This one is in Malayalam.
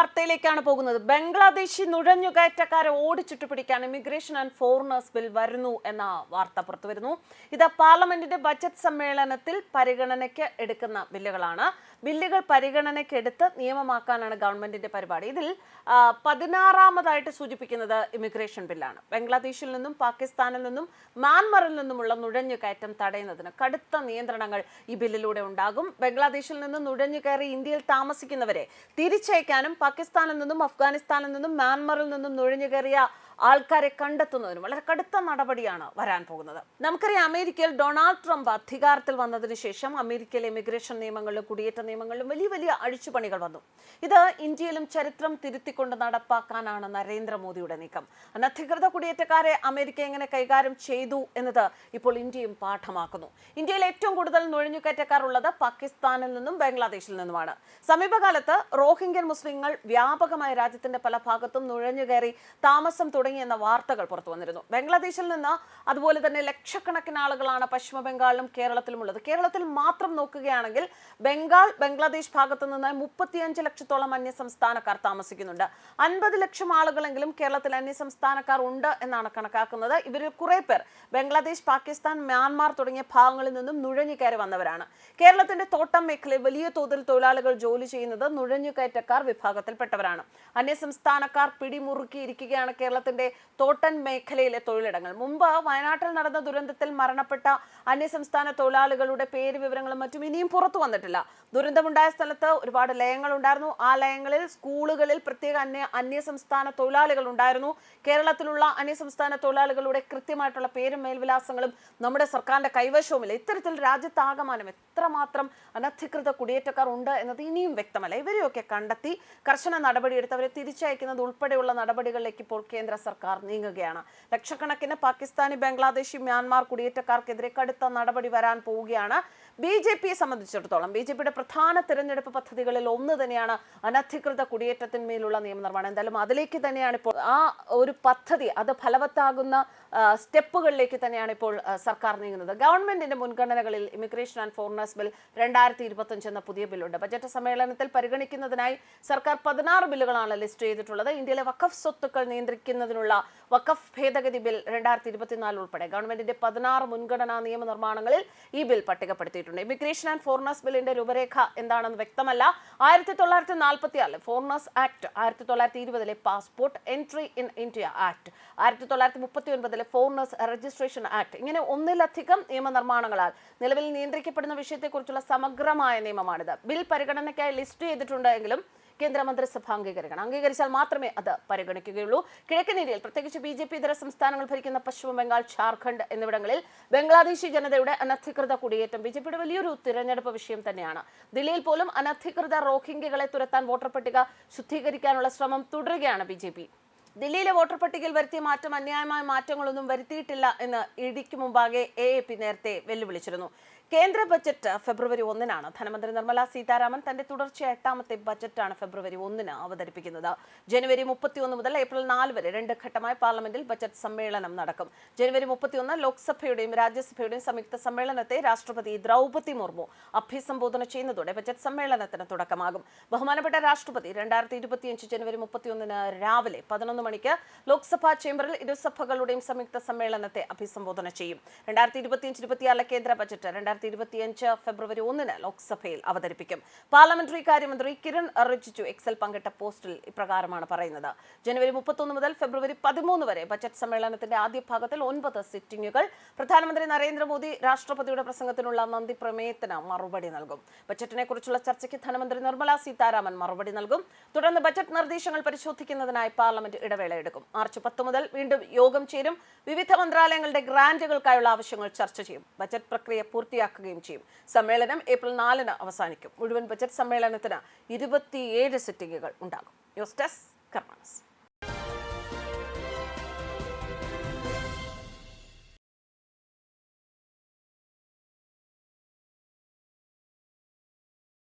വാർത്തയിലേക്കാണ് പോകുന്നത്. ബംഗ്ലാദേശി നുഴഞ്ഞുകയറ്റക്കാരെ ഓടിച്ചുട്ട് പിടിക്കാൻ ഇമിഗ്രേഷൻ ആൻഡ് ഫോറിനേഴ്സ് ബിൽ വരുന്നു എന്ന വാർത്ത പുറത്തുവരുന്നു. ഇത് പാർലമെന്റിന്റെ ബജറ്റ് സമ്മേളനത്തിൽ പരിഗണനയ്ക്ക് എടുക്കുന്ന ബില്ലുകളാണ്. ബില്ലുകൾ പരിഗണനയ്ക്കെടുത്ത് നിയമമാക്കാനാണ് ഗവൺമെന്റിന്റെ പരിപാടി. ഇതിൽ പതിനാറാമതായിട്ട് സൂചിപ്പിക്കുന്നത് ഇമിഗ്രേഷൻ ബില്ലാണ്. ബംഗ്ലാദേശിൽ നിന്നും പാകിസ്ഥാനിൽ നിന്നും മ്യാൻമറിൽ നിന്നുമുള്ള നുഴഞ്ഞുകയറ്റം തടയുന്നതിന് കടുത്ത നിയന്ത്രണങ്ങൾ ഈ ബില്ലിലൂടെ ഉണ്ടാകും. ബംഗ്ലാദേശിൽ നിന്ന് നുഴഞ്ഞു കയറി ഇന്ത്യയിൽ താമസിക്കുന്നവരെ തിരിച്ചയക്കാനും പാകിസ്ഥാനിൽ നിന്നും അഫ്ഗാനിസ്ഥാനിൽ നിന്നും മ്യാൻമറിൽ നിന്നും നുഴഞ്ഞു കയറിയ ആൾക്കാരെ കണ്ടെത്തുന്നതിനും വളരെ കടുത്ത നടപടിയാണ് വരാൻ പോകുന്നത്. നമുക്കറിയാം അമേരിക്കയിൽ ഡൊണാൾഡ് ട്രംപ് അധികാരത്തിൽ വന്നതിന് ശേഷം അമേരിക്കയിലെ ഇമിഗ്രേഷൻ നിയമങ്ങളിലും കുടിയേറ്റ നിയമങ്ങളിലും വലിയ വലിയ അഴിച്ചുപണികൾ വന്നു. ഇത് ഇന്ത്യയിലും ചരിത്രം തിരുത്തിക്കൊണ്ട് നടപ്പാക്കാനാണ് നരേന്ദ്രമോദിയുടെ നീക്കം. അനധികൃത കുടിയേറ്റക്കാരെ അമേരിക്ക എങ്ങനെ കൈകാര്യം ചെയ്തു എന്നത് ഇപ്പോൾ ഇന്ത്യയും പാഠമാക്കുന്നു. ഇന്ത്യയിൽ ഏറ്റവും കൂടുതൽ നുഴഞ്ഞുകയറ്റക്കാർ ഉള്ളത് പാകിസ്ഥാനിൽ നിന്നും ബംഗ്ലാദേശിൽ നിന്നുമാണ്. സമീപകാലത്ത് റോഹിംഗ്യൻ മുസ്ലിങ്ങൾ വ്യാപകമായ രാജ്യത്തിന്റെ പല ഭാഗത്തും നുഴഞ്ഞുകയറി താമസം തുടങ്ങിയെന്ന വാർത്തകൾ പുറത്തു വന്നിരുന്നു. ബംഗ്ലാദേശിൽ നിന്ന് അതുപോലെ തന്നെ ലക്ഷക്കണക്കിന് ആളുകളാണ് പശ്ചിമ ബംഗാളിലും കേരളത്തിലും ഉള്ളത് കേരളത്തിൽ മാത്രം നോക്കുകയാണെങ്കിൽ ബംഗാൾ ബംഗ്ലാദേശ് ഭാഗത്തു നിന്ന് മുപ്പത്തിയഞ്ച് ലക്ഷത്തോളം അന്യ സംസ്ഥാനക്കാർ താമസിക്കുന്നുണ്ട്. അൻപത് ലക്ഷം ആളുകളെങ്കിലും കേരളത്തിൽ അന്യ സംസ്ഥാനക്കാർ ഉണ്ട് എന്നാണ് കണക്കാക്കുന്നത്. ഇവരിൽ കുറെ പേർ ബംഗ്ലാദേശ് പാകിസ്ഥാൻ മ്യാൻമാർ തുടങ്ങിയ ഭാഗങ്ങളിൽ നിന്നും നുഴഞ്ഞു കയറി വന്നവരാണ്. കേരളത്തിന്റെ തോട്ടം മേഖലയിൽ വലിയ തോതിൽ തൊഴിലാളികൾ ജോലി ചെയ്യുന്നത് നുഴഞ്ഞുകയറ്റക്കാർ വിഭാഗത്തിൽപ്പെട്ടവരാണ്. അന്യ സംസ്ഥാനക്കാർ പിടിമുറുക്കിയിരിക്കുകയാണ് കേരളത്തിന്റെ തോട്ടൻ മേഖലയിലെ തൊഴിലിടങ്ങൾ. മുമ്പ് വയനാട്ടിൽ നടന്ന ദുരന്തത്തിൽ മരണപ്പെട്ട അന്യസംസ്ഥാന തൊഴിലാളികളുടെ പേര് വിവരങ്ങളും മറ്റും ഇനിയും പുറത്തു വന്നിട്ടില്ല. ദുരന്തമുണ്ടായ സ്ഥലത്ത് ഒരുപാട് ലയങ്ങൾ ഉണ്ടായിരുന്നു. ആ ലയങ്ങളിൽ സ്കൂളുകളിൽ പ്രത്യേക അന്യ അന്യസംസ്ഥാന തൊഴിലാളികൾ ഉണ്ടായിരുന്നു. കേരളത്തിലുള്ള അന്യസംസ്ഥാന തൊഴിലാളികളുടെ കൃത്യമായിട്ടുള്ള പേരും മേൽവിലാസങ്ങളും നമ്മുടെ സർക്കാരിന്റെ കൈവശവുമില്ല. ഇത്തരത്തിൽ രാജ്യത്താകമാനം എത്രമാത്രം അനധികൃത കുടിയേറ്റക്കാർ ഉണ്ട് എന്നത് ഇനിയും വ്യക്തമല്ല. ഇവരെയൊക്കെ കണ്ടെത്തി കർശന നടപടിയെടുത്ത് അവരെ തിരിച്ചയക്കുന്നത് ഉൾപ്പെടെയുള്ള നടപടികളിലേക്ക് ഇപ്പോൾ കേന്ദ്ര സർക്കാർ നീങ്ങുകയാണ്. ലക്ഷക്കണക്കിന് പാകിസ്ഥാനി ബംഗ്ലാദേശി മ്യാൻമാർ കുടിയേറ്റക്കാർക്കെതിരെ കടുത്ത നടപടി വരാൻ പോവുകയാണ് ബി ജെ പിയെ സംബന്ധിച്ചിടത്തോളം. ബി ജെ പിയുടെ പ്രധാന തിരഞ്ഞെടുപ്പ് പദ്ധതികളിൽ ഒന്ന് തന്നെയാണ് അനധികൃത കുടിയേറ്റത്തിന്മേലുള്ള നിയമനിർമ്മാണം. എന്തായാലും അതിലേക്ക് തന്നെയാണ് ഇപ്പോൾ ആ ഒരു പദ്ധതി അത് ഫലവത്താകുന്ന സ്റ്റെപ്പുകളിലേക്ക് തന്നെയാണ് ഇപ്പോൾ സർക്കാർ നീങ്ങുന്നത്. ഗവൺമെന്റിന്റെ മുൻഗണനകളിൽ ഇമിഗ്രേഷൻ ആൻഡ് ഫോറിനേഴ്സ് ബിൽ രണ്ടായിരത്തി ഇരുപത്തഞ്ച് എന്ന പുതിയ ബില്ലുണ്ട്. ബജറ്റ് സമ്മേളനത്തിൽ പരിഗണിക്കുന്നതിനായി സർക്കാർ പതിനാറ് ബില്ലുകളാണ് ലിസ്റ്റ് ചെയ്തിട്ടുള്ളത്. ഇന്ത്യയിലെ വഖഫ് സ്വത്തുക്കൾ നിയന്ത്രിക്കുന്നതിനുള്ള വഖഫ് ഭേദഗതി ബിൽ രണ്ടായിരത്തി ഇരുപത്തിനാല് ഉൾപ്പെടെ. ഗവൺമെന്റിന്റെ പതിനാറ് മുൻഗണനാ നിയമനിർമ്മാണങ്ങളിൽ ഈ ബിൽ പട്ടികപ്പെടുത്തിയിട്ടുണ്ട്. ഇമിഗ്രേഷൻ ആൻഡ് ഫോറിനേഴ്സ് ബില്ലിന്റെ രൂപരേഖ എന്താണെന്ന് വ്യക്തമല്ല. ആയിരത്തി തൊള്ളായിരത്തി നാൽപ്പത്തി ആറിലെ ഫോറിനേഴ്സ് ആക്ട് ആയിരത്തി തൊള്ളായിരത്തി ഇരുപതിലെ passport entry in India act ആയിരത്തി തൊള്ളായിരത്തി മുപ്പത്തി ഒൻപതിലെ ഫോറിനേഴ്സ് രജിസ്ട്രേഷൻ ആക്ട് ഇങ്ങനെ ഒന്നിലധികം നിയമനിർമ്മാണങ്ങളാൽ നിലവിൽ നിയന്ത്രിക്കപ്പെടുന്ന വിഷയത്തെക്കുറിച്ചുള്ള സമഗ്രമായ നിയമമാണിത്. ബിൽ പരിഗണനയ്ക്കായി ലിസ്റ്റ് ചെയ്തിട്ടുണ്ടെങ്കിലും കേന്ദ്രമന്ത്രിസഭ കേന്ദ്ര മന്ത്രിസഭ അംഗീകരിക്കണം. അംഗീകരിച്ചാൽ മാത്രമേ അത് പരിഗണിക്കുകയുള്ളൂ. കിഴക്കൻ ഇന്ത്യയിൽ പ്രത്യേകിച്ച് ബി ജെ പി ഇതര സംസ്ഥാനങ്ങൾ ഭരിക്കുന്ന പശ്ചിമ ബംഗാൾ ഝാർഖണ്ഡ് എന്നിവിടങ്ങളിൽ ബംഗ്ലാദേശി ജനതയുടെ അനധികൃത കുടിയേറ്റം. ബി ജെ പിയുടെ വലിയൊരു തിരഞ്ഞെടുപ്പ് വിഷയം തന്നെയാണ്. ദില്ലിയിൽ പോലും അനധികൃത റോഹിംഗ്യകളെ തുരത്താൻ വോട്ടർ പട്ടിക ശുദ്ധീകരിക്കാനുള്ള ശ്രമം തുടരുകയാണ് ബി ദില്ലിയിലെ വോട്ടർ പട്ടികയിൽ വരുത്തിയ മാറ്റം അന്യായമായ മാറ്റങ്ങളൊന്നും വരുത്തിയിട്ടില്ല എന്ന് ഇടിക്ക് മുമ്പാകെ എ എ പി നേരത്തെ വെല്ലുവിളിച്ചിരുന്നു. കേന്ദ്ര ബജറ്റ് ഫെബ്രുവരി ഒന്നിനാണ്. ധനമന്ത്രി നിർമ്മല സീതാരാമൻ തന്റെ തുടർച്ചയായ എട്ടാമത്തെ ബജറ്റാണ് ഫെബ്രുവരി ഒന്നിന് അവതരിപ്പിക്കുന്നത്. ജനുവരി മുപ്പത്തിയൊന്ന് മുതൽ ഏപ്രിൽ നാല് വരെ രണ്ട് ഘട്ടമായി പാർലമെന്റിൽ ബജറ്റ് സമ്മേളനം നടക്കും. ജനുവരി മുപ്പത്തിയൊന്ന് ലോക്സഭയുടെയും രാജ്യസഭയുടെയും സംയുക്ത സമ്മേളനത്തെ രാഷ്ട്രപതി ദ്രൗപതി മുർമു അഭിസംബോധന ചെയ്യുന്നതോടെ ബജറ്റ് സമ്മേളനത്തിന് തുടക്കമാകും. ബഹുമാനപ്പെട്ട രാഷ്ട്രപതി രണ്ടായിരത്തി ഇരുപത്തിയഞ്ച് ജനുവരി മുപ്പത്തിയൊന്നിന് രാവിലെ പതിനൊന്ന് മണിക്ക് ലോക്സഭാ ചേംബറിൽ ഇരുസഭകളുടെയും സംയുക്ത സമ്മേളനത്തെ അഭിസംബോധന ചെയ്യും. രണ്ടായിരത്തി ഇരുപത്തിയഞ്ച് ഇരുപത്തിയാറിലെ കേന്ദ്ര ബജറ്റ് രണ്ടായിരത്തി ഇരുപത്തിയഞ്ച് ഫെബ്രുവരി ഒന്നിന് ലോക്സഭയിൽ അവതരിപ്പിക്കും. പാർലമെന്ററി കാര്യമന്ത്രി കിരൺ റിജിജു എക്സൽ പങ്കിട്ട പോസ്റ്റിൽ ഇപ്രകാരമാണ് പറയുന്നത്. ജനുവരി മുപ്പത്തൊന്ന് മുതൽ ഫെബ്രുവരി പതിമൂന്ന് വരെ ബജറ്റ് സമ്മേളനത്തിന്റെ ആദ്യ ഭാഗത്തിൽ ഒൻപത് സിറ്റിംഗുകൾ പ്രധാനമന്ത്രി നരേന്ദ്രമോദി രാഷ്ട്രപതിയുടെ പ്രസംഗത്തിനുള്ള നന്ദി പ്രമേയത്തിന് മറുപടി നൽകും. ബജറ്റിനെ കുറിച്ചുള്ള ചർച്ചയ്ക്ക് ധനമന്ത്രി നിർമ്മല സീതാരാമൻ മറുപടി നൽകും. തുടർന്ന് ബജറ്റ് നിർദ്ദേശങ്ങൾ പരിശോധിക്കുന്നതിനായി പാർലമെന്റ് ഇടവേള എടുക്കും. മാർച്ച് പത്ത് മുതൽ വീണ്ടും യോഗം ചേരും. വിവിധ മന്ത്രാലയങ്ങളുടെ ഗ്രാന്റുകൾക്കായുള്ള ആവശ്യങ്ങൾ ചർച്ച ചെയ്യും. ബജറ്റ് പ്രക്രിയ പൂർത്തിയാക്കുകയും ചെയ്യും. സമ്മേളനം ഏപ്രിൽ നാലിന് അവസാനിക്കും. മുഴുവൻ ബജറ്റ് സമ്മേളനത്തിന് ഇരുപത്തിയേഴ് സിറ്റിംഗുകൾ ഉണ്ടാകും. News desk കർമാനസ്.